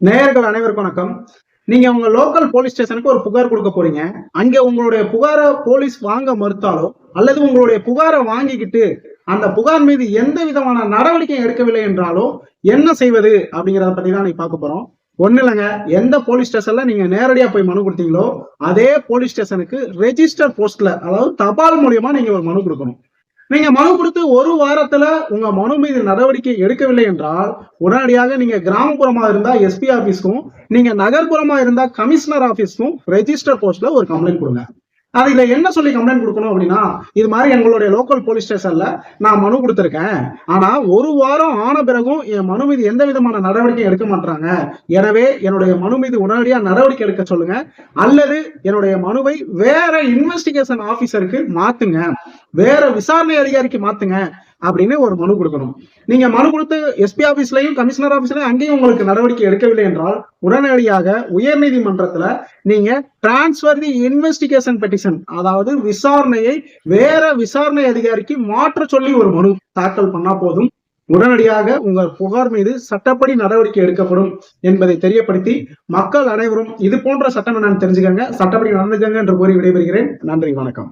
நேயர்கள் அனைவருக்கும் வணக்கம். நீங்க உங்க லோக்கல் போலீஸ் ஸ்டேஷனுக்கு ஒரு புகார் கொடுக்க போறீங்க. அங்க உங்களுடைய புகாரை போலீஸ் வாங்க மறுத்தாலோ அல்லது உங்களுடைய புகாரை வாங்கிக்கிட்டு அந்த புகார் மீது எந்த விதமான நடவடிக்கை எடுக்கவில்லை என்றாலோ என்ன செய்வது அப்படிங்கறத பத்தி தான் நீ பார்க்க போறோம். ஒண்ணு இல்லைங்க எந்த போலீஸ் ஸ்டேஷன்ல நீங்க நேரடியா போய் மனு கொடுத்தீங்களோ அதே போலீஸ் ஸ்டேஷனுக்கு ரெஜிஸ்டர் போஸ்ட்ல அதாவது தபால் மூலியமா நீங்க ஒரு மனு கொடுக்கணும். நீங்க மனு கொடுத்து ஒரு வாரத்துல உங்க மனு மீது நடவடிக்கை எடுக்கவில்லை என்றால் உடனடியாக நீங்க கிராமப்புறமா இருந்தா எஸ்பி ஆபீஸ்க்கும் நீங்க நகர்ப்புறமா இருந்தா கமிஷனர் ஆபீஸ்க்கும் ரெஜிஸ்டர் போஸ்ட்ல ஒரு கம்ப்ளைண்ட் கொடுங்க. அதுல என்ன சொல்லி கம்ப்ளைண்ட் கொடுக்கணும் அப்படின்னா இது மாதிரி எங்களுடைய லோக்கல் போலீஸ் ஸ்டேஷன்ல நான் மனு கொடுத்துருக்கேன். ஆனா ஒரு வாரம் ஆன பிறகும் என் மனு மீது எந்த விதமான நடவடிக்கையும் எடுக்க மாட்டாங்க எனவே என்னுடைய மனு மீது உடனடியா நடவடிக்கை எடுக்க சொல்லுங்க. அல்லது என்னுடைய மனுவை வேற இன்வெஸ்டிகேஷன் ஆபீசருக்கு மாத்துங்க. வேற விசாரணை அதிகாரிக்கு மாத்துங்க. அப்படின்னு ஒரு மனு கொடுக்கணும். நீங்க மனு கொடுத்து எஸ்பி ஆபீஸ்லயும் கமிஷனர் ஆபீஸ்லயும் அங்கேயும் உங்களுக்கு நடவடிக்கை எடுக்கவில்லை என்றால் உடனடியாக உயர்நீதிமன்றத்துல நீங்க டிரான்ஸ்பர் தி இன்வெஸ்டிகேஷன் பெட்டிஷன் அதாவது விசாரணையை வேற விசாரணை அதிகாரிக்கு மாற்ற சொல்லி ஒரு மனு தாக்கல் பண்ணா போதும். உடனடியாக உங்கள் புகார் மீது சட்டப்படி நடவடிக்கை எடுக்கப்படும் என்பதை தெரியப்படுத்தி மக்கள் அனைவரும் இது போன்ற சட்டம் என்னன்னு தெரிஞ்சுக்கங்க. சட்டப்படி நடந்துக்கங்க என்று கூறி விடைபெறுகிறேன். நன்றி வணக்கம்.